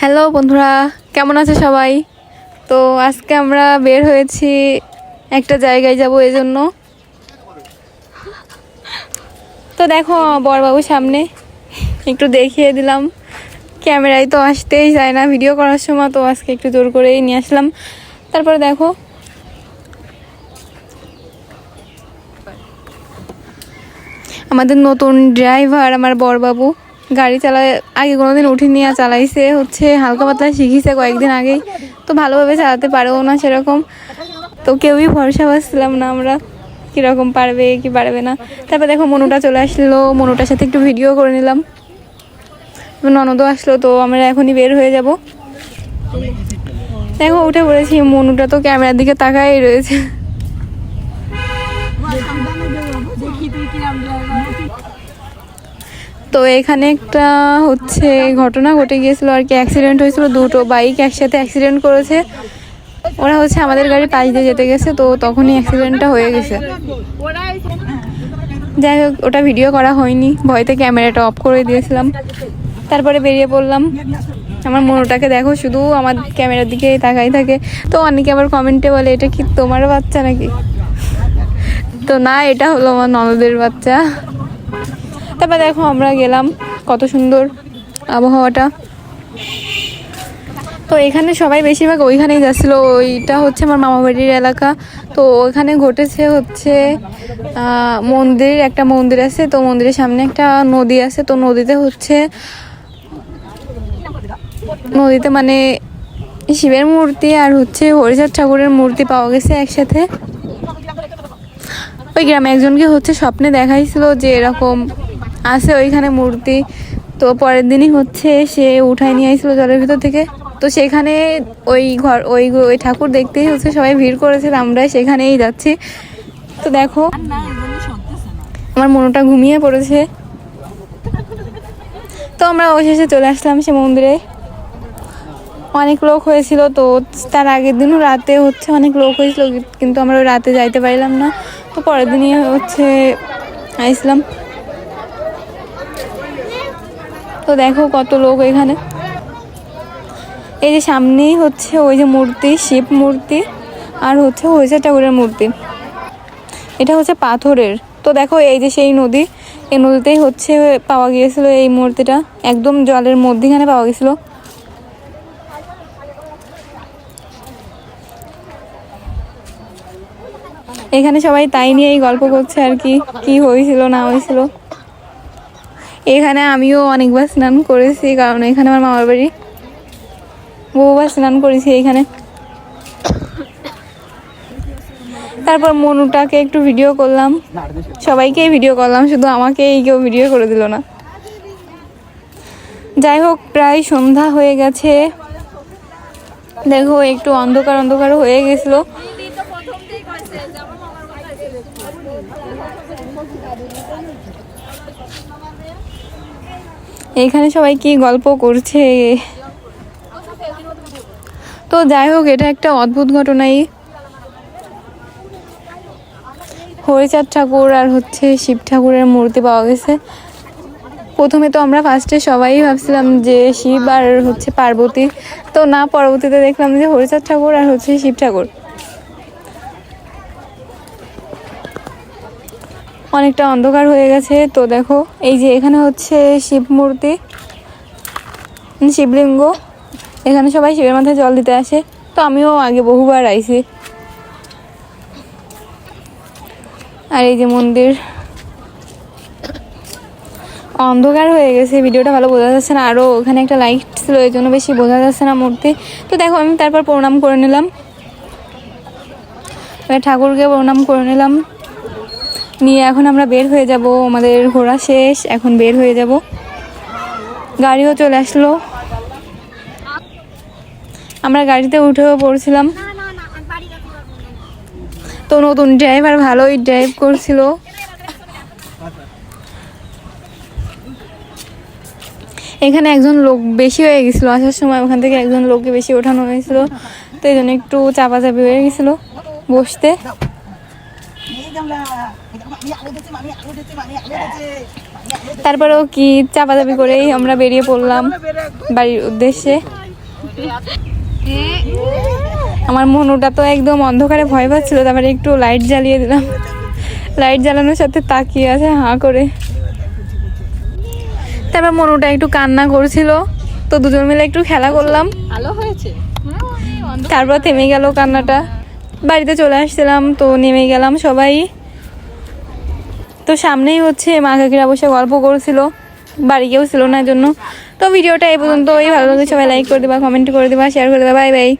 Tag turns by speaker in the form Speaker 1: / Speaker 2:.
Speaker 1: Hello বন্ধুরা, কেমন আছে সবাই? তো আজকে আমরা বের হয়েছি একটা জায়গায় যাব জন্য তো দেখো বড়বাবু সামনে, একটু দেখিয়ে দিলাম। ক্যামেরায় তো আসতেই যায় না ভিডিও করার সময়, তো আজকে একটু জোর করেই নিয়ে আসলাম। তারপরে দেখো। আমাদের নতুন ড্রাইভার আমার বড়বাবু গাড়ি চালায়, আগে কোনোদিন উঠিনি আর চালাইছে, হচ্ছে হালকা পাতলা শিখিছে কয়েকদিন আগেই। তো ভালোভাবে চালাতে পারেও না সেরকম। তো কেউই ভরসা পাচ্ছিলাম না আমরা, কীরকম পারবে, কি পারবে না। তারপর দেখো মনুটা চলে আসলো, মনুটার সাথে একটু ভিডিও করে নিলাম। ননদও আসলো, তো আমরা এখনই বের হয়ে যাব। দেখো, উঠে পড়েছি। মনুটা তো ক্যামেরার দিকে তাকাই রয়েছে। তো এখানে একটা হচ্ছে ঘটনা ঘটে গিয়েছিল আর কি। অ্যাক্সিডেন্ট হয়েছিল, দুটো বাইক একসাথে অ্যাক্সিডেন্ট করেছে। ওরা হচ্ছে আমাদের গাড়ি পাশ দিয়ে যেতে গেছে, তো তখনই অ্যাক্সিডেন্টটা হয়ে গেছে। যাই হোক, ওটা ভিডিও করা হয়নি। ভয়তে ক্যামেরাটা অফ করে দিয়েছিলাম। তারপরে বেরিয়ে পড়লাম। আমার মনোটাকে দেখো, শুধু আমার ক্যামেরার দিকে তাকাই থাকে। তো অনেকে আবার কমেন্টে বলে, এটা কি তোমার বাচ্চা নাকি? তো না, এটা হলো আমার ননদের বাচ্চা। তারপর দেখো আমরা গেলাম কত সুন্দর আবহাওয়াটা। তো এখানে সবাই বেশিরভাগ ওইখানেই যাচ্ছিল, ওইটা হচ্ছে আমার মামা বাড়ির এলাকা। তো ওইখানে ঘটেছে হচ্ছে মন্দির, একটা মন্দির আছে, তো মন্দিরের সামনে একটা নদী আছে, তো নদীতে হচ্ছে, নদীতে মানে শিবের মূর্তি আর হচ্ছে হরিচাঁদ ঠাকুরের মূর্তি পাওয়া গেছে একসাথে। ওই গ্রামে একজনকে হচ্ছে স্বপ্নে দেখাইছিল যে এরকম আছে ওইখানে মূর্তি। তো পরের দিনই হচ্ছে সে উঠায় নিয়ে আসছিল জলের ভিতর থেকে। তো সেখানে ওই ঘর, ওই ওই ঠাকুর দেখতেই হচ্ছে, সবাই ভিড় করেছে আমরা সেখানেই যাচ্ছি। তো দেখো, আমার মনটা ঘুমিয়ে পড়েছে। তো আমরা অবশেষে চলে আসলাম সে মন্দিরে। অনেক লোক হয়েছিল, তো তার আগের দিনও রাতে হচ্ছে অনেক লোক হয়েছিল, কিন্তু আমরা রাতে যাইতে পারলাম না। তো পরের দিনই হচ্ছে আইসলাম তো দেখো কত লোক এখানে। এই যে সামনেই হচ্ছে ওই যে মূর্তি, শিব মূর্তি আর হচ্ছে হয়েছে ঠাকুরের মূর্তি। এটা হচ্ছে পাথরের। তো দেখো এই যে সেই নদী, এই নদীতেই হচ্ছে পাওয়া গিয়েছিল এই মূর্তিটা। একদম জলের মধ্যিখানে পাওয়া গেছিল এখানে সবাই তাই নিয়েই গল্প করছে আর কি কি হয়েছিল, না হয়েছিল। এখানে আমিও অনেকবার স্নান করেছি, কারণ এখানে আমার মামার বাড়ি। বহুবার স্নান করেছি এখানে। তারপর মনুটাকে একটু ভিডিও করলাম। সবাইকেই ভিডিও করলাম, শুধু আমাকেই কেউ ভিডিও করে দিল না। যাই হোক, প্রায় সন্ধ্যা হয়ে গেছে। দেখো, একটু অন্ধকার অন্ধকার হয়ে গেছিল। এখানে সবাই কি গল্প করছে? তো যাই হোক, এটা একটা অদ্ভুত ঘটনাই। হরিচাঁদ ঠাকুর আর হচ্ছে শিব ঠাকুরের মূর্তি পাওয়া গেছে। প্রথমে তো আমরা ফার্স্টে সবাই ভাবছিলাম যে শিব আর হচ্ছে পার্বতী। তো না, পরবর্তীতে দেখলাম যে হরিচাঁদ ঠাকুর আর হচ্ছে শিব ঠাকুর। অনেকটা অন্ধকার হয়ে গেছে। তো দেখো, এই যে এখানে হচ্ছে শিব মূর্তি শিবলিঙ্গ। এখানে সবাই শিবের মাথায় জল দিতে আসে। তো আমিও আগে বহুবার আইছি। আর এই যে মন্দির। অন্ধকার হয়ে গেছে, ভিডিওটা ভালো বোঝা যাচ্ছে না। আরও ওখানে একটা লাইট ছিল, এই জন্য বেশি বোঝা যাচ্ছে না মূর্তি। তো দেখো, আমি তারপর প্রণাম করে নিলাম। ঠাকুরকে প্রণাম করে নিলাম। নিয়ে এখন আমরা বের হয়ে যাব আমাদের ঘোরা শেষ এখন বের হয়ে যাব। গাড়িও চলে আসলো। আমরা গাড়িতে উঠেও পড়ছিলাম। তো নতুন ড্রাইভার ভালোই ড্রাইভ করছিল। এখানে একজন লোক বেশি হয়ে গেছিল আসার সময় ওখান থেকে একজন লোককে বেশি ওঠানো হয়েছিল। তো এই জন্য একটু চাপাচাপি হয়ে গেছিল বসতে। তারপরেও কি চাপাচাপি করেই আমরা বেরিয়ে পড়লাম বাড়ির উদ্দেশ্যে। আমার মনুটা তো একদম অন্ধকারে ভয় পাচ্ছিল তারপরে একটু লাইট জ্বালিয়ে দিলাম। লাইট জ্বালানোর সাথে তাকিয়ে আছে হাঁ করে। তারপর মনুটা একটু কান্না করছিল তো দুজন মিলে একটু খেলা করলাম।
Speaker 2: হয়েছে?
Speaker 1: তারপর থেমে গেল কান্নাটা। বাড়িতে চলে আসছিলাম, তো নেমে গেলাম সবাই। তো সামনেই হচ্ছে মা কাকিরা বসে গল্প করছিল, বাড়ি কেউ ছিল না জন্য তো ভিডিওটা এই পর্যন্ত ওই ভালো লাগে সবাই লাইক করে দেবা কমেন্ট করে দেবা শেয়ার করে দেবা বাই বাই